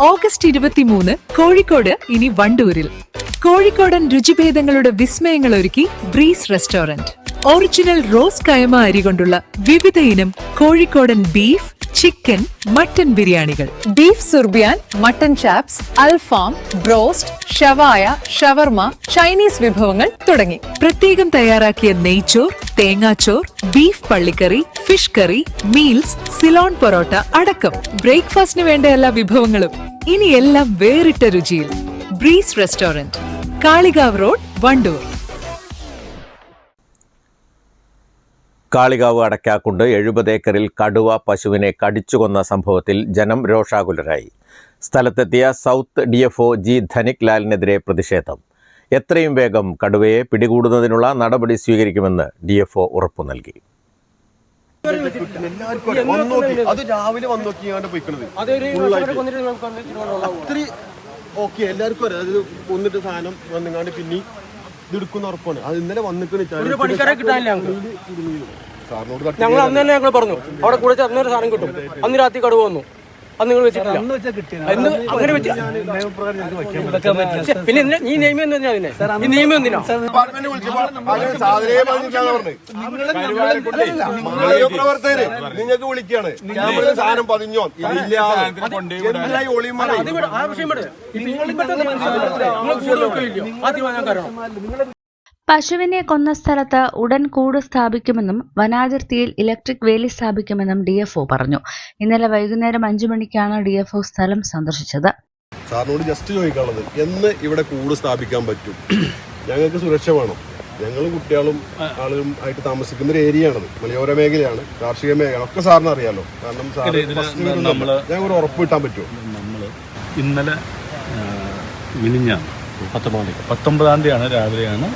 August ഇരുപത്തിമൂന്ന് കോഴിക്കോട് ഇനി വണ്ടൂരിൽ. കോഴിക്കോടൻ രുചിഭേദങ്ങളുടെ വിസ്മയങ്ങൾ ഒരുക്കി ബ്രീസ് റെസ്റ്റോറന്റ് ഒറിജിനൽ റോസ് കയമ അരി കൊണ്ടുള്ള വിവിധ ഇനം കോഴിക്കോടൻ ബീഫ് ചിക്കൻ മട്ടൻ ബിരിയാണികൾ. ബീഫ് സുർബിയാൻ മട്ടൻ ചാപ്സ് അൽഫാം ബ്രോസ്റ്റ് ഷവായ ഷവർമ ചൈനീസ് വിഭവങ്ങൾ തുടങ്ങി. പ്രത്യേകം തയ്യാറാക്കിയ നെയ്ച്ചോർ തേങ്ങാച്ചോർ beef പള്ളിക്കറി fish curry meals Ceylon parotta അടക്കം. ബ്രേക്ക്ഫാസ്റ്റിന് വേണ്ട എല്ലാ വിഭവങ്ങളും. ഇനി എല്ലാം വേറിട്ട രുചിയിൽ. Breeze restaurant Kalikavu road Wandoor. Kalikavu Adakkakundu. എഴുപത് ഏക്കറിൽ കടുവ പശുവിനെ കടിച്ചുകൊന്ന സംഭവത്തിൽ ജനം രോഷാകുലരായി. സ്ഥലത്തെത്തിയ south D F O G Dhanik ലാലിനെതിരെ പ്രതിഷേധം. എത്രയും വേഗം കടുവയെ പിടികൂടുന്നതിനുള്ള നടപടി സ്വീകരിക്കുമെന്ന് ഡി എഫ് ഒ ഉറപ്പു നൽകി. എല്ലാവർക്കും വന്ന് നോക്കി. അത് രാവിലെ വന്ന് നോക്കിയാണ്ട് പോയിക്കണത് അത്രയും ഓക്കെ എല്ലാവർക്കും അറിയാം. അത് കൊന്നിട്ട് സാധനം വന്നിങ്ങാണ്ട് പിന്നെ ഇത് എടുക്കുന്ന ഉറപ്പാണ്. അത് ഇന്നലെ ഒരു പണിക്കാരെ കിട്ടാനില്ല ഞങ്ങൾ അന്ന് തന്നെ ഞങ്ങൾ പറഞ്ഞു. അവിടെ കൂടെ അന്നൊരു സാധനം കിട്ടും. അന്ന് രാത്രി കടുവ വന്നു. അന്ന് നിങ്ങൾ വെച്ചിട്ടില്ല എന്ന് അങ്ങനെ വെച്ച പിന്നെ എന്തിനാ- ഈ നിയമം എന്തിനാ അതിനെ ഈ നിയമം എന്തിനാ പ്രവർത്തകര് നിങ്ങൾക്ക് വിളിക്കാണ് സാധനം പതിഞ്ഞോ ഇല്ല അത് ആ വിഷയം നിങ്ങൾ കൂടുതൽ വെക്കലില്ലയോ? ആ തീരുമാനം ഞാൻ കാരണം പശുവിനെ കൊന്ന സ്ഥലത്ത് ഉടൻ കൂട് സ്ഥാപിക്കുമെന്നും വനാതിർത്തിയിൽ ഇലക്ട്രിക് വേലി സ്ഥാപിക്കുമെന്നും ഡി ഡിഎഫ്ഒ പറഞ്ഞു. ഇന്നലെ വൈകുന്നേരം അഞ്ചു മണിക്കാണ് ഡി ഡിഎഫ്ഒ സ്ഥലം സന്ദർശിച്ചത്. സാറിനോട് ജസ്റ്റ് ചോദിക്കാനുള്ളത് എന്ന് ഇവിടെ കൂട് സ്ഥാപിക്കാൻ പറ്റും? ഞങ്ങൾക്ക് സുരക്ഷ വേണം. ഞങ്ങൾ കുട്ടികളും ആളുകളും ആയിട്ട് താമസിക്കുന്ന ഒരു ഏരിയ ആണത്. മലയോര മേഖലയാണ് കാർഷിക മേഖല. ഒക്കെ സാറിന് അറിയാലോ കാരണം ഒരു ഉറപ്പ് കിട്ടാൻ പറ്റുമോ? നമ്മൾ ഇന്നലെ മിനിഞ്ഞാണ് പത്തൊമ്പതാം തീയതിയാണ് രാവിലെയാണ്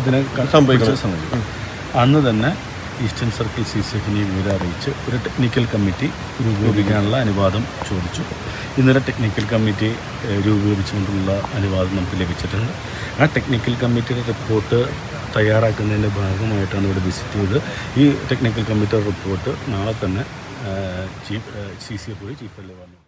ഇതിനെ സംഭവിച്ചത്. സംഭവിച്ചത് അന്ന് തന്നെ ഈസ്റ്റേൺ സർക്കിൾ സി സി എഫിനെ വിവരം അറിയിച്ച് ഒരു ടെക്നിക്കൽ കമ്മിറ്റി രൂപീകരിക്കാനുള്ള അനുവാദം ചോദിച്ചു. ഇന്നലെ ടെക്നിക്കൽ കമ്മിറ്റി രൂപീകരിച്ചുകൊണ്ടുള്ള അനുവാദം നമുക്ക് ലഭിച്ചിട്ടുണ്ട്. ആ ടെക്നിക്കൽ കമ്മിറ്റിയുടെ റിപ്പോർട്ട് തയ്യാറാക്കുന്നതിന്റെ ഭാഗമായിട്ടാണ് ഇവിടെ വിസിറ്റ് ചെയ്ത് ഈ ടെക്നിക്കൽ കമ്മിറ്റിയുടെ റിപ്പോർട്ട് നാളെ തന്നെ ചീഫ് സി സി എഫ് വഴി ചീഫ് അല്ലേ പറഞ്ഞു?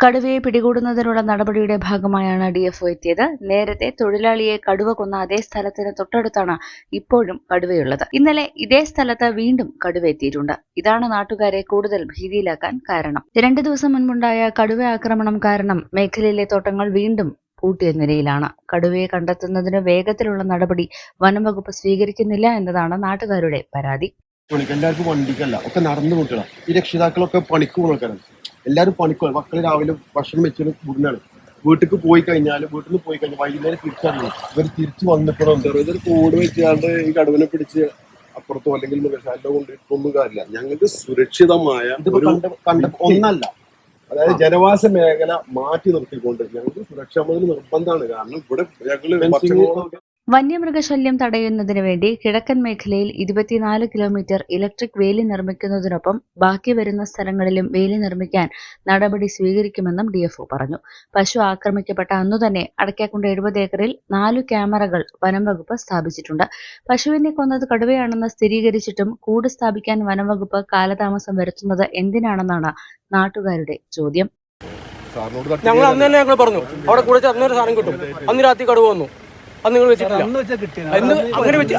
കടുവയെ പിടികൂടുന്നതിനുള്ള നടപടിയുടെ ഭാഗമായാണ് ഡിഎഫ്ഒ എത്തിയത്. നേരത്തെ തൊഴിലാളിയെ കടുവ കൊന്ന അതേ സ്ഥലത്തിന് തൊട്ടടുത്താണ് ഇപ്പോഴും കടുവയുള്ളത്. ഇന്നലെ ഇതേ സ്ഥലത്ത് വീണ്ടും കടുവ എത്തിയിട്ടുണ്ട്. ഇതാണ് നാട്ടുകാരെ കൂടുതൽ ഭീതിയിലാക്കാൻ കാരണം. രണ്ടു ദിവസം മുൻപുണ്ടായ കടുവ ആക്രമണം കാരണം മേഖലയിലെ തോട്ടങ്ങൾ വീണ്ടും പൂട്ടിയ നിലയിലാണ്. കടുവയെ കണ്ടെത്തുന്നതിന് വേഗത്തിലുള്ള നടപടി വനംവകുപ്പ് സ്വീകരിക്കുന്നില്ല എന്നതാണ് നാട്ടുകാരുടെ പരാതി. എല്ലാവർക്കും വണ്ടിക്കല്ല ഒക്കെ നടന്നു പോയിട്ടുള്ള ഈ രക്ഷിതാക്കളൊക്കെ പണിക്ക് പോകുന്ന ആൾക്കാരാണ്. എല്ലാവരും പണിക്കോ മക്കൾ രാവിലെ ഭക്ഷണം വെച്ചൊരു ഫുഡിനാണ് വീട്ടിലേക്ക് പോയി കഴിഞ്ഞാൽ വീട്ടിൽ നിന്ന് പോയി കഴിഞ്ഞാൽ വൈകുന്നേരം തിരിച്ചറിയും ഇവർ തിരിച്ചു പറയുക ഇതൊരു കൂട് വെച്ചാണ്ട് ഈ കടുവനെ പിടിച്ച് അപ്പുറത്തോ അല്ലെങ്കിൽ മൃഗശാലോ കൊണ്ട് ഒന്നും കാര്യമില്ല. ഞങ്ങൾക്ക് സുരക്ഷിതമായ ഒന്നല്ല. അതായത് ജനവാസ മേഖല മാറ്റി നിർത്തിക്കൊണ്ട് ഞങ്ങൾക്ക് സുരക്ഷാ നിർബന്ധമാണ് കാരണം ഇവിടെ ഞങ്ങൾ വന്യമൃഗശല്യം തടയുന്നതിന് വേണ്ടി കിഴക്കൻ മേഖലയിൽ ഇരുപത്തിനാല് കിലോമീറ്റർ ഇലക്ട്രിക് വേലി നിർമ്മിക്കുന്നതിനൊപ്പം ബാക്കി വരുന്ന സ്ഥലങ്ങളിലും വേലി നിർമ്മിക്കാൻ നടപടി സ്വീകരിക്കുമെന്നും ഡിഎഫ്ഒ പറഞ്ഞു. പശു ആക്രമിക്കപ്പെട്ട അന്നു തന്നെ അടയ്ക്കാക്കുണ്ട് എഴുപത് ഏക്കറിൽ നാലു ക്യാമറകൾ വനം വകുപ്പ് സ്ഥാപിച്ചിട്ടുണ്ട്. പശുവിനെ കൊന്നത് കടുവയാണെന്ന് സ്ഥിരീകരിച്ചിട്ടും കൂട് സ്ഥാപിക്കാൻ വനം വകുപ്പ് കാലതാമസം വരുത്തുന്നത് എന്തിനാണെന്നാണ് നാട്ടുകാരുടെ ചോദ്യം. ഞങ്ങൾ അന്ന് തന്നെ ഞങ്ങൾ പറഞ്ഞു. അവിടെ കൂടെ അന്നൊരു സാധനം കിട്ടും. അന്ന് രാത്രി കടുവ വന്നു. അന്ന് നിങ്ങൾ വെച്ചിട്ടില്ല. അങ്ങനെ വെച്ച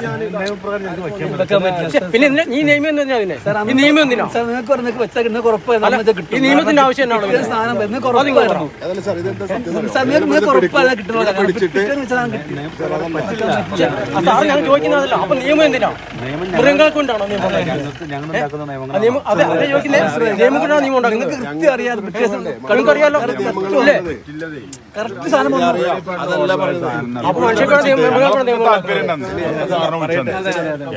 പിന്നെ ഈ നിയമം എന്തിനാ അതിനെ? ഈ നിയമം എന്തിനാ? അല്ല, ഈ നിയമത്തിന്റെ ആവശ്യം എന്നാണ് അത് സാർ ഞങ്ങൾ ചോദിക്കുന്നതല്ല. അപ്പൊ നിയമം എന്തിനാ? മൃഗങ്ങളെ കൊണ്ടാണോ നിയമം? ഉണ്ടാക്കുന്നത്? ഞങ്ങൾ ഉണ്ടാക്കുന്ന നിയമം അതെ അതെ ചോദിക്കുന്നത് നിയമം കൊണ്ടാണ് നിയമം ഉണ്ടാക്കുന്നത്? ഇല്ലേ അതല്ല പറയുന്നത് അപ്പൊ നിയമം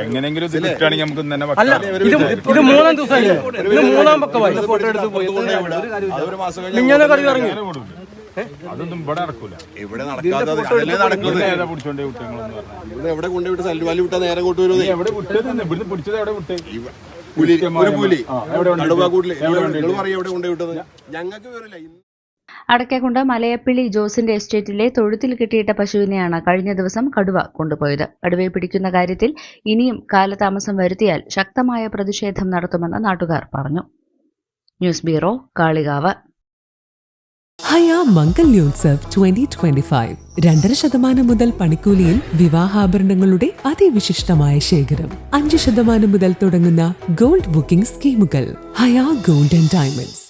എങ്ങനെങ്കിലും ഇത് കിട്ടുകയാണെങ്കിൽ നമുക്ക് തന്നെ അല്ല ഇത് ഇത് മൂന്നാം ദിവസമായി ഇത് മൂന്നാം പക്കമായി അതൊരു മാസം കഴിഞ്ഞ് മിഞ്ഞാനെ കറി ഇറങ്ങി. അതൊന്നും ഇവിടെ നടക്കൂല. ഇവിടെ നടക്കാതെ പിടിച്ചോണ്ടേ ഇവിടെ എവിടെ കൊണ്ടുപോയിട്ട് സല്ലുവാലി വിട്ടാ നേരെ കൊണ്ട് വരുന്നത് എവിടെ വിട്ടത് ഇവിടുന്ന് പിടിച്ചത് എവിടെ വിട്ടേ? പുലി ഒരു പുലി. കടുവ കൂട്ടിൽ. നിങ്ങൾ പറയും എവിടെ കൊണ്ടുപോയിട്ടത് ഞങ്ങൾക്ക് വരില്ല അടയ്ക്കാക്കുണ്ട് മലയപ്പിള്ളി ജോസിന്റെ എസ്റ്റേറ്റിലെ തൊഴുത്തിൽ കിട്ടിയിട്ട പശുവിനെയാണ് കഴിഞ്ഞ ദിവസം കടുവ കൊണ്ടുപോയത്. കടുവയെ പിടിക്കുന്ന കാര്യത്തിൽ ഇനിയും കാലതാമസം വരുത്തിയാൽ ശക്തമായ പ്രതിഷേധം നടത്തുമെന്ന് നാട്ടുകാർ പറഞ്ഞു. News bureau Kalikavu. ഹയാ മംഗല്യോത്സവ് ട്വന്റി ട്വന്റി ഫൈവ് രണ്ടര ശതമാനം മുതൽ പണിക്കൂലിയിൽ വിവാഹാഭരണങ്ങളുടെ അതിവിശിഷ്ടമായ ശേഖരം. അഞ്ച് ശതമാനം മുതൽ തുടങ്ങുന്ന ഗോൾഡ് ബുക്കിംഗ് സ്കീമുകൾ. ഹയാ ഗോൾഡ് ആൻഡ് ഡയമണ്ട്സ്.